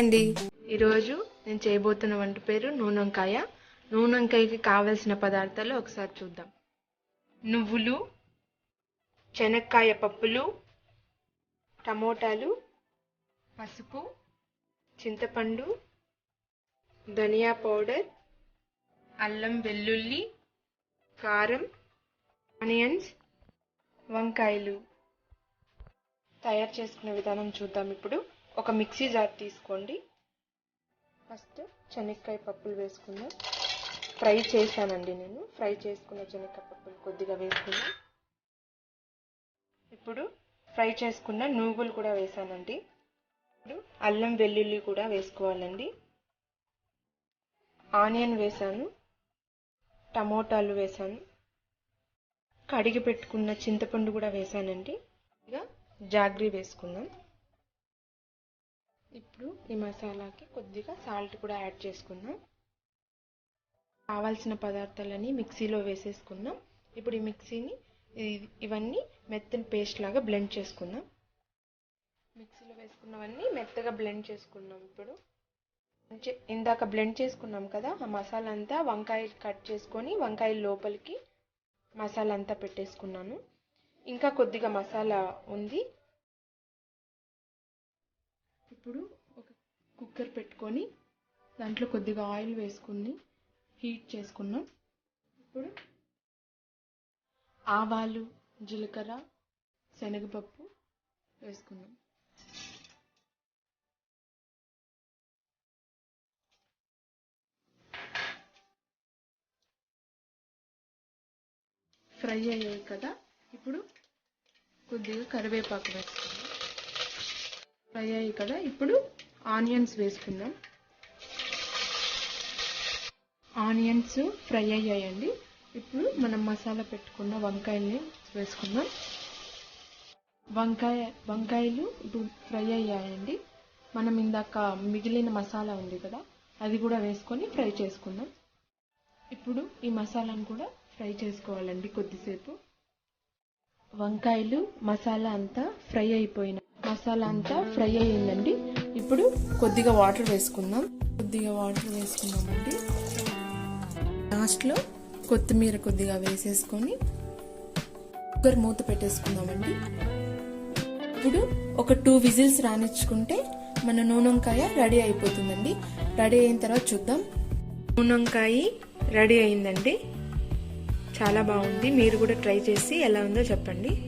అండి ఈరోజు నేను చేయబోతున్న వంట పేరు నూనెంకాయ. నూనెంకాయకి కావలసిన పదార్థాలు ఒకసారి చూద్దాం. నువ్వులు శనక్కాయ పప్పులు టమోటాలు పసుపు చింతపండు ధనియా పౌడర్ అల్లం వెల్లుల్లి కారం ఆనియన్స్ వంకాయలు. తయారు చేసుకునే విధానం చూద్దాం ఇప్పుడు. ఒక మిక్సీ జార్ తీసుకోండి. ఫస్ట్ శనక్కాయ పప్పులు వేసుకుందాం. ఫ్రై చేశానండి నేను. ఫ్రై చేసుకున్న శనక్కాయ పప్పులు కొద్దిగా వేసుకుందాం. ఇప్పుడు ఫ్రై చేసుకున్న నువ్వులు కూడా వేసానండి ఇప్పుడు అల్లం వెల్లుల్లి కూడా వేసుకోవాలండి. ఆనియన్ వేసాను టమోటాలు వేసాను కడిగి పెట్టుకున్న చింతపండు కూడా వేసానండి ఇక జాగ్రీ వేసుకుందాం. ఇప్పుడు ఈ మసాలాకి కొద్దిగా సాల్ట్ కూడా యాడ్ చేసుకున్నాం కావాల్సిన పదార్థాలని మిక్సీలో వేసేసుకుందాం. ఇప్పుడు ఈ మిక్సీని ఇవన్నీ మెత్తని పేస్ట్ లాగా బ్లెండ్ చేసుకుందాం. మిక్సీలో వేసుకున్నవన్నీ మెత్తగా బ్లెండ్ చేసుకున్నాం ఇప్పుడు. ఇందాక బ్లెండ్ చేసుకున్నాం కదా ఆ మసాలా అంతా వంకాయ కట్ చేసుకొని వంకాయ లోపలికి మసాలా అంతా పెట్టేసుకున్నాను. ఇంకా కొద్దిగా మసాలా ఉంది. ఇప్పుడు ఒక కుక్కర్ పెట్టుకొని దాంట్లో కొద్దిగా ఆయిల్ వేసుకుని హీట్ చేసుకున్నాం. ఇప్పుడు ఆవాలు జీలకర్ర శనగపప్పు వేసుకున్నాం. ఫ్రై అయ్యాయి కదా. ఇప్పుడు కొద్దిగా కరివేపాకు వేసుకున్నాం. ఫ్రై అయ్యాయి కదా ఇప్పుడు ఆనియన్స్ వేసుకుందాం. ఆనియన్స్ ఫ్రై అయ్యాయండి. ఇప్పుడు మనం మసాలా పెట్టుకున్న వంకాయల్ని వేసుకుందాం. వంకాయ వంకాయలు ఇప్పుడు ఫ్రై అయ్యాయండి. మనం ఇందాక మిగిలిన మసాలా ఉంది కదా అది కూడా వేసుకొని ఫ్రై చేసుకుందాం. ఇప్పుడు ఈ మసాలాను కూడా ఫ్రై చేసుకోవాలండి కొద్దిసేపు. వంకాయలు మసాలా అంతా ఫ్రై అయిపోయిన మసాలా అంతా ఫ్రై అయ్యిందండి. ఇప్పుడు కొద్దిగా వాటర్ వేసుకుందాం. కొద్దిగా వాటర్ వేసుకుందామండి. లాస్ట్లో కొత్తిమీర కొద్దిగా వేసేసుకొని కుక్కర్ మూత పెట్టేసుకుందామండి. ఇప్పుడు ఒక టూ విజిల్స్ రానిచ్చుకుంటే మన నూనెంకాయ రెడీ అయిపోతుందండి. రెడీ అయిన తర్వాత చూద్దాం. నూనెంకాయ రెడీ అయిందండి. చాలా బాగుంది. మీరు కూడా ట్రై చేసి ఎలా ఉందో చెప్పండి.